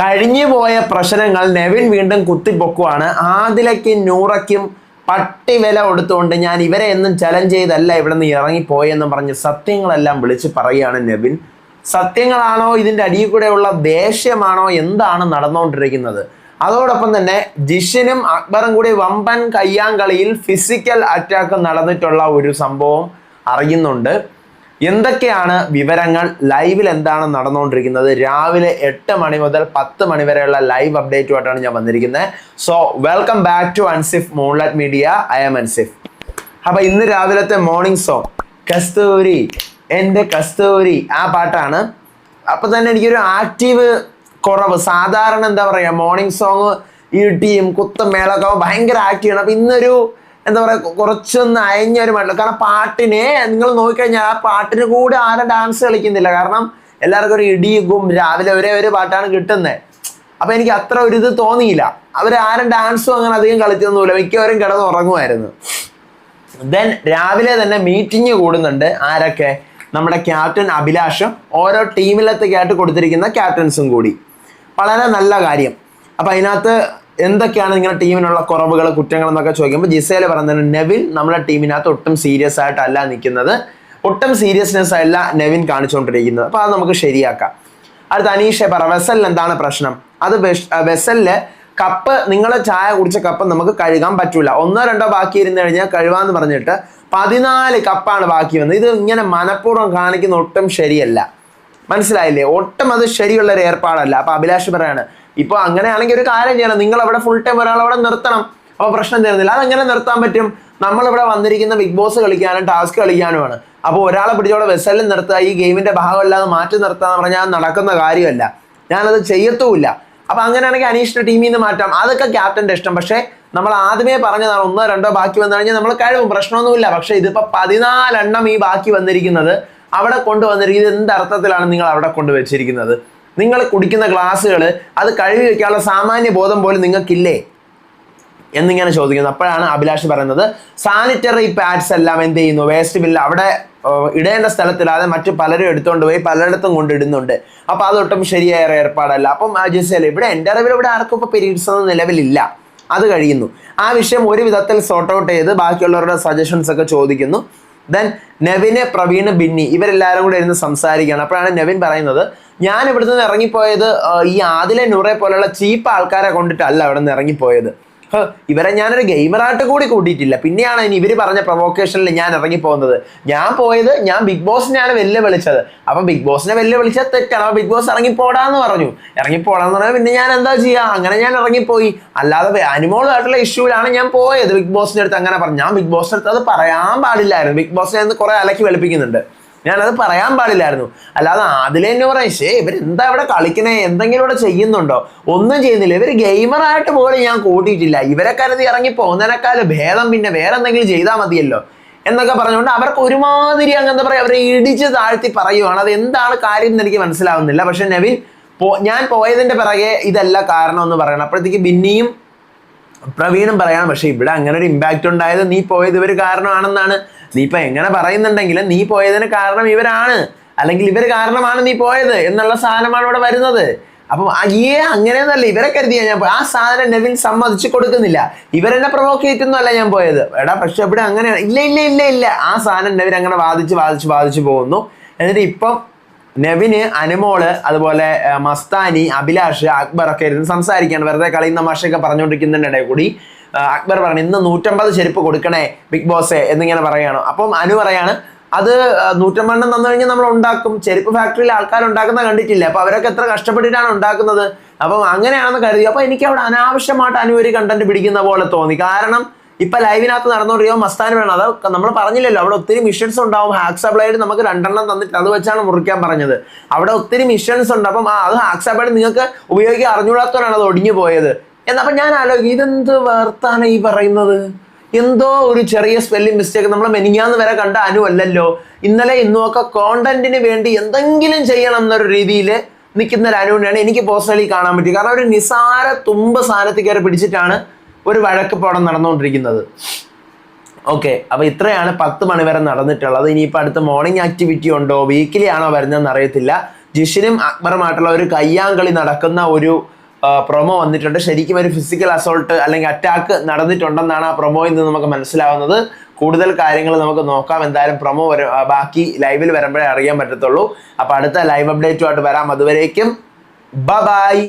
കഴിഞ്ഞു പോയ പ്രശ്നങ്ങൾ നെവിൻ വീണ്ടും കുത്തിപ്പൊക്കുവാണ്. ആദിലയ്ക്കും നൂറയ്ക്കും പട്ടി വില കൊടുത്തുകൊണ്ട് ഞാൻ ഇവരെ എന്നും ചലഞ്ച് ചെയ്തല്ല ഇവിടെ നിന്ന് ഇറങ്ങിപ്പോയെന്നും പറഞ്ഞ് സത്യങ്ങളെല്ലാം വിളിച്ച് പറയുകയാണ് നെവിൻ. സത്യങ്ങളാണോ? ഇതിന്റെ അടിയിൽ കൂടെയുള്ള ദേഷ്യമാണോ? എന്താണ് നടന്നുകൊണ്ടിരിക്കുന്നത്? അതോടൊപ്പം തന്നെ ജിഷിനും അക്ബറും കൂടി വമ്പൻ കയ്യാങ്കളിയിൽ ഫിസിക്കൽ അറ്റാക്ക് നടന്നിട്ടുള്ള ഒരു സംഭവം അറിയുന്നുണ്ട്. എന്തൊക്കെയാണ് വിവരങ്ങൾ? ലൈവിൽ എന്താണ് നടന്നുകൊണ്ടിരിക്കുന്നത്? രാവിലെ എട്ട് മണി മുതൽ പത്ത് മണി വരെയുള്ള ലൈവ് അപ്ഡേറ്റുമായിട്ടാണ് ഞാൻ വന്നിരിക്കുന്നത്. So welcome back to Ansif moonlight media I am Ansif അപ്പൊ ഇന്ന് രാവിലത്തെ മോർണിംഗ് സോങ് കസ്തൂരി എന്റെ കസ്തൂരി ആ പാട്ടാണ്. അപ്പൊ തന്നെ എനിക്കൊരു ആക്റ്റീവ് കുറവ്. സാധാരണ എന്താ പറയാ മോർണിംഗ് സോങ് ഈട്ടിയും കുത്തും മേളൊക്കെ ഭയങ്കര ആക്റ്റീവാണ് അപ്പൊ ഇന്നൊരു എന്താ പറയാ കുറച്ചൊന്ന് അയഞ്ഞ ഒരു മട്ടില്ല കാരണം പാട്ടിനെ നിങ്ങൾ നോക്കിക്കഴിഞ്ഞാൽ ആ പാട്ടിന് കൂടെ ആരും ഡാൻസ് കളിക്കുന്നില്ല. കാരണം എല്ലാവർക്കും ഒരു ഇടിയും രാവിലെ ഒരേ ഒരു പാട്ടാണ് കിട്ടുന്നത്. അപ്പൊ എനിക്ക് അത്ര ഒരു ഇത് തോന്നിയില്ല. അവർ ആരും ഡാൻസും അങ്ങനെ അധികം കളിച്ചൊന്നുമില്ല. മിക്കവരും കിടന്ന് ഉറങ്ങുമായിരുന്നു. ദെൻ രാവിലെ തന്നെ മീറ്റിംഗ് കൂടുന്നുണ്ട്. ആരൊക്കെ? നമ്മുടെ ക്യാപ്റ്റൻ അഭിലാഷും ഓരോ ടീമിലത്തേക്കായിട്ട് കൊടുത്തിരിക്കുന്ന ക്യാപ്റ്റൻസും കൂടി. വളരെ നല്ല കാര്യം. അപ്പൊ അതിനകത്ത് എന്തൊക്കെയാണ് നിങ്ങളുടെ ടീമിനുള്ള കുറവുകൾ കുറ്റങ്ങൾ എന്നൊക്കെ ചോദിക്കുമ്പോൾ ജിസേല പറയുന്നത് നെവിൻ നമ്മുടെ ടീമിനകത്ത് ഒട്ടും സീരിയസ് ആയിട്ടല്ല നിൽക്കുന്നത്. ഒട്ടും സീരിയസ്നെസ് അല്ല നെവിൻ കാണിച്ചുകൊണ്ടിരിക്കുന്നത്. അപ്പോൾ അത് നമുക്ക് ശരിയാക്കാം. അടുത്ത അനീഷെ പറ വെസലിന് എന്താണ് പ്രശ്നം? അത് വെസലിൽ കപ്പ് നിങ്ങൾ ചായ കുടിച്ച കപ്പ് നമുക്ക് കഴുകാൻ പറ്റൂല. ഒന്നോ രണ്ടോ ബാക്കി ഇരുന്ന് കഴിഞ്ഞാൽ കഴുകാന്ന് പറഞ്ഞിട്ട് പതിനാല് കപ്പാണ് ബാക്കി വന്നത്. ഇത് ഇങ്ങനെ മനഃപൂർവം കാണിക്കുന്ന ഒട്ടും ശരിയല്ല. മനസ്സിലായില്ലേ? ഒട്ടും അത് ശരിയുള്ള ഒരു ഏർപ്പാടല്ല. അപ്പൊ അഭിലാഷ് പറയാണ് ഇപ്പൊ അങ്ങനെയാണെങ്കിൽ ഒരു കാര്യം ചെയ്യണം. നിങ്ങൾ അവിടെ ഫുൾ ടൈം ഒരാൾ അവിടെ നിർത്തണം. അപ്പൊ പ്രശ്നം തരുന്നില്ല അതെങ്ങനെ നിർത്താൻ പറ്റും? നമ്മൾ ഇവിടെ വന്നിരിക്കുന്ന ബിഗ് ബോസ് കളിക്കാനും ടാസ്ക് കളിക്കാനുമാണ്. അപ്പോൾ ഒരാളെ പിടിച്ചോടെ വെസലിൽ നിർത്തുക ഈ ഗെയിമിന്റെ ഭാഗമല്ലാതെ മാറ്റി നിർത്തുക എന്ന് പറഞ്ഞാൽ നടക്കുന്ന കാര്യമല്ല. ഞാനത് ചെയ്യത്തുമില്ല. അപ്പൊ അങ്ങനെയാണെങ്കിൽ അനീഷിന്റെ ടീമിൽ നിന്ന് മാറ്റാം. അതൊക്കെ ക്യാപ്റ്റന്റെ ഇഷ്ടം. പക്ഷേ നമ്മൾ ആദ്യമേ പറഞ്ഞതാണ് ഒന്നോ രണ്ടോ ബാക്കി വന്നു കഴിഞ്ഞാൽ നമ്മൾ കഴിവും പ്രശ്നമൊന്നുമില്ല. പക്ഷേ ഇതിപ്പോ പതിനാലെണ്ണം ഈ ബാക്കി വന്നിരിക്കുന്നത് അവിടെ കൊണ്ടുവന്നിരിക്കുന്നത്. എന്ത് അർത്ഥത്തിലാണ് നിങ്ങൾ അവിടെ കൊണ്ടുവച്ചിരിക്കുന്നത്? നിങ്ങൾ കുടിക്കുന്ന ഗ്ലാസ്സുകൾ അത് കഴുകി വയ്ക്കാനുള്ള സാമാന്യ ബോധം പോലും നിങ്ങൾക്കില്ലേ? എന്നിങ്ങനെ ചോദിക്കുന്നത് അപ്പോഴാണ് അഭിലാഷ് പറയുന്നത് സാനിറ്ററി പാഡ്സ് എല്ലാം എന്ത് ചെയ്യുന്നു? വേസ്റ്റ് ബില്ല് അവിടെ ഇടേണ്ട സ്ഥലത്തില്ലാതെ മറ്റു പലരും എടുത്തുകൊണ്ട് പോയി പലയിടത്തും കൊണ്ടിടുന്നുണ്ട് അപ്പൊ അതൊട്ടും ശരിയായ ഏർപ്പാടല്ല. അപ്പം ജിസേല ഇവിടെ എന്റെ അറിവിൽ ഇവിടെ ആർക്കും ഇപ്പൊ പീരീഡ്സ് ഒന്നും നിലവിലില്ല. അത് കഴിയുന്നു. ആ വിഷയം ഒരു വിധത്തിൽ സോർട്ട് ഔട്ട് ചെയ്ത് ബാക്കിയുള്ളവരുടെ സജഷൻസ് ഒക്കെ ചോദിക്കുന്നു. ദെൻ നെവിന് പ്രവീണ് ബിന്നി ഇവരെല്ലാവരും കൂടെ ഇരുന്ന് സംസാരിക്കുകയാണ്. അപ്പോഴാണ് നെവിൻ പറയുന്നത് ഞാൻ ഇവിടുന്ന് നിന്ന് ഇറങ്ങിപ്പോയത് ഈ ആദിലെ നൂറെ പോലെയുള്ള ചീപ്പ് ആൾക്കാരെ കൊണ്ടിട്ടല്ല ഇവിടെ നിന്ന് ഇറങ്ങിപ്പോയത് ഇവരെ ഞാനൊരു ഗെയിമറായിട്ട് കൂടി കൂട്ടിയിട്ടില്ല. പിന്നെയാണ് ഇനി ഇവർ പറഞ്ഞ പ്രൊവോക്കേഷനിൽ ഞാൻ ഇറങ്ങി പോകുന്നത് ഞാൻ പോയത് ഞാൻ ബിഗ് ബോസിനെയാണ് വെല്ലുവിളിച്ചത്. അപ്പൊ ബിഗ് ബോസിനെ വെല്ലുവിളിച്ചത് തെറ്റാണ്. അപ്പൊ ബിഗ് ബോസ് ഇറങ്ങിപ്പോടാന്ന് പറഞ്ഞു. ഇറങ്ങിപ്പോടാന്ന് പറഞ്ഞാൽ പിന്നെ ഞാൻ എന്താ ചെയ്യാ? അങ്ങനെ ഞാൻ ഇറങ്ങിപ്പോയി. അല്ലാതെ അനുമോളായിട്ടുള്ള ഇഷ്യൂലാണ് ഞാൻ പോയത്. ബിഗ് ബോസിന്റെ അടുത്ത് അങ്ങനെ പറഞ്ഞു. ഞാൻ ബിഗ് ബോസിന്റെ അടുത്ത് അത് പറയാൻ പാടില്ലായിരുന്നു. ബിഗ് ബോസിനെ കുറെ അലക്കി വെളുപ്പിക്കുന്നുണ്ട്. ഞാനത് പറയാൻ പാടില്ലായിരുന്നു. അല്ലാതെ അതിലെ തന്നെ പറയാം ശേ ഇവർ എന്താ ഇവിടെ കളിക്കണേ? എന്തെങ്കിലും ഇവിടെ ചെയ്യുന്നുണ്ടോ? ഒന്നും ചെയ്യുന്നില്ല. ഇവർ ഗെയിമറായിട്ട് പോലും ഞാൻ കൂട്ടിയിട്ടില്ല. ഇവരെ കരുതി ഇറങ്ങി പോകുന്നതിനേക്കാൾ ഭേദം പിന്നെ വേറെ എന്തെങ്കിലും ചെയ്താൽ മതിയല്ലോ എന്നൊക്കെ പറഞ്ഞുകൊണ്ട് അവർക്ക് ഒരുമാതിരി അങ്ങ് എന്താ പറയുക അവരെ ഇടിച്ച് താഴ്ത്തി പറയുവാണ്. അത് എന്താണ് കാര്യം എന്ന് എനിക്ക് മനസ്സിലാവുന്നില്ല. പക്ഷെ നവീൻ പോ ഞാൻ പോയതിന്റെ പിറകെ ഇതല്ല കാരണം എന്ന് പറയണം. അപ്പോഴത്തേക്ക് ബിന്നിയും പ്രവീണും പറയണം പക്ഷേ ഇവിടെ അങ്ങനെ ഒരു ഇമ്പാക്റ്റ് ഉണ്ടായത് നീ പോയത് ഇവർ കാരണമാണെന്നാണ് നീ ഇപ്പൊ എങ്ങനെ പറയുന്നുണ്ടെങ്കിലും നീ പോയതിന് കാരണം ഇവരാണ്. അല്ലെങ്കിൽ ഇവർ കാരണമാണ് നീ പോയത് എന്നുള്ള സാധനമാണ് ഇവിടെ വരുന്നത്. അപ്പം അയ്യേ അങ്ങനെയൊന്നല്ല. ഇവരെ കരുതിയാ ഞാൻ ആ സാധനം നെവിൻ സമ്മതിച്ചു കൊടുക്കുന്നില്ല. ഇവരെന്നെ പ്രൊവോക്ക് ചെയ്തിട്ടൊന്നുമല്ല ഞാൻ പോയത്. എടാ പക്ഷെ ഇവിടെ അങ്ങനെയാണ് ഇല്ല ഇല്ല ഇല്ല ഇല്ല. ആ സാധനം നെവിൻ അങ്ങനെ വാദിച്ച് വാദിച്ച് വാദിച്ച് പോകുന്നു. എന്നിട്ട് ഇപ്പം നെവിന് അനുമോൾ അതുപോലെ മസ്താനി അഭിലാഷ് അക്ബർ ഒക്കെ ഇരുന്ന് സംസാരിക്കുകയാണ്. വെറുതെ കളിയും തമാശയൊക്കെ പറഞ്ഞുകൊണ്ടിരിക്കുന്നതിന്റെ കൂടി. അക്ബർ പറഞ്ഞു ഇന്ന് നൂറ്റമ്പത് ചെരുപ്പ് കൊടുക്കണേ ബിഗ് ബോസേ എന്നിങ്ങനെ പറയുകയാണ്. അപ്പം അനു പറയാണ് അത് നൂറ്റമ്പണ്ണം തന്നു കഴിഞ്ഞാൽ നമ്മൾ ഉണ്ടാക്കും. ചെരുപ്പ് ഫാക്ടറിയിൽ ആൾക്കാർ ഉണ്ടാക്കുന്ന കണ്ടിട്ടില്ല? അപ്പൊ അവരൊക്കെ എത്ര കഷ്ടപ്പെട്ടിട്ടാണ് ഉണ്ടാക്കുന്നത്? അപ്പം അങ്ങനെയാണെന്ന് കരുതി. അപ്പൊ എനിക്ക് അവിടെ അനാവശ്യമായിട്ട് അനു ഒരു കണ്ടന്റ് പിടിക്കുന്ന പോലെ തോന്നി. കാരണം ഇപ്പൊ ലൈവിനകത്ത് നടന്നുകൊണ്ടിരിക്കുക മസ്താൻ വേണം. അത് നമ്മൾ പറഞ്ഞില്ലല്ലോ. അവിടെ ഒത്തിരി മിഷൻസ് ഉണ്ടാവും. ഹാക്സാബ്ലൈഡ് നമുക്ക് രണ്ടെണ്ണം തന്നിട്ട് അത് വെച്ചാണ് മുറിക്കാൻ പറഞ്ഞത്. അവിടെ ഒത്തിരി മിഷൻസ് ഉണ്ട്. അപ്പം അത് ഹാക്സ ബ്ലേഡ് നിങ്ങൾക്ക് ഉപയോഗിക്കാൻ അറിഞ്ഞുകൂടാത്തവരാണ് അത് ഒടിഞ്ഞു പോയത്. എന്നപ്പം ഞാൻ ആലോചിക്കും ഇതെന്ത് വാർത്താണ് ഈ പറയുന്നത്? എന്തോ ഒരു ചെറിയ സ്പെല്ലിംഗ് മിസ്റ്റേക്ക് നമ്മൾ മെനിങ്ങാന്ന് വരെ കണ്ട അനുവല്ലല്ലോ ഇന്നലെ ഇന്നും ഒക്കെ കോണ്ടന്റിന് വേണ്ടി എന്തെങ്കിലും ചെയ്യണം എന്നൊരു രീതിയിൽ നിൽക്കുന്ന ഒരു അനുവിനെയാണ് എനിക്ക് പേഴ്സണലി കാണാൻ പറ്റി കാരണം ഒരു നിസാര തുമ്പ് സാധനത്തിൽ കയറി പിടിച്ചിട്ടാണ് ഒരു വഴക്ക് പോടം നടന്നുകൊണ്ടിരിക്കുന്നത്. ഓക്കെ അപ്പൊ ഇത്രയാണ് പത്ത് മണി വരെ നടന്നിട്ടുള്ളത്. ഇനിയിപ്പോൾ അടുത്ത മോർണിംഗ് ആക്ടിവിറ്റി ഉണ്ടോ? വീക്കിലി ആണോ വരുന്നതെന്ന് അറിയത്തില്ല. ജിഷിനും അക്ബറുമായിട്ടുള്ള ഒരു കയ്യാങ്കളി നടക്കുന്ന ഒരു പ്രൊമോ വന്നിട്ടുണ്ട്. ശരിക്കും ഒരു ഫിസിക്കൽ അസോൾട്ട് അല്ലെങ്കിൽ അറ്റാക്ക് നടന്നിട്ടുണ്ടെന്നാണ് ആ പ്രൊമോയിൽ നിന്ന് നമുക്ക് മനസ്സിലാവുന്നത്. കൂടുതൽ കാര്യങ്ങൾ നമുക്ക് നോക്കാം. എന്തായാലും പ്രൊമോ വരും ബാക്കി ലൈവിൽ വരുമ്പോഴേ അറിയാൻ പറ്റത്തുള്ളൂ. അപ്പോൾ അടുത്ത ലൈവ് അപ്ഡേറ്റുമായിട്ട് വരാം. അതുവരേക്കും ബ ബായ്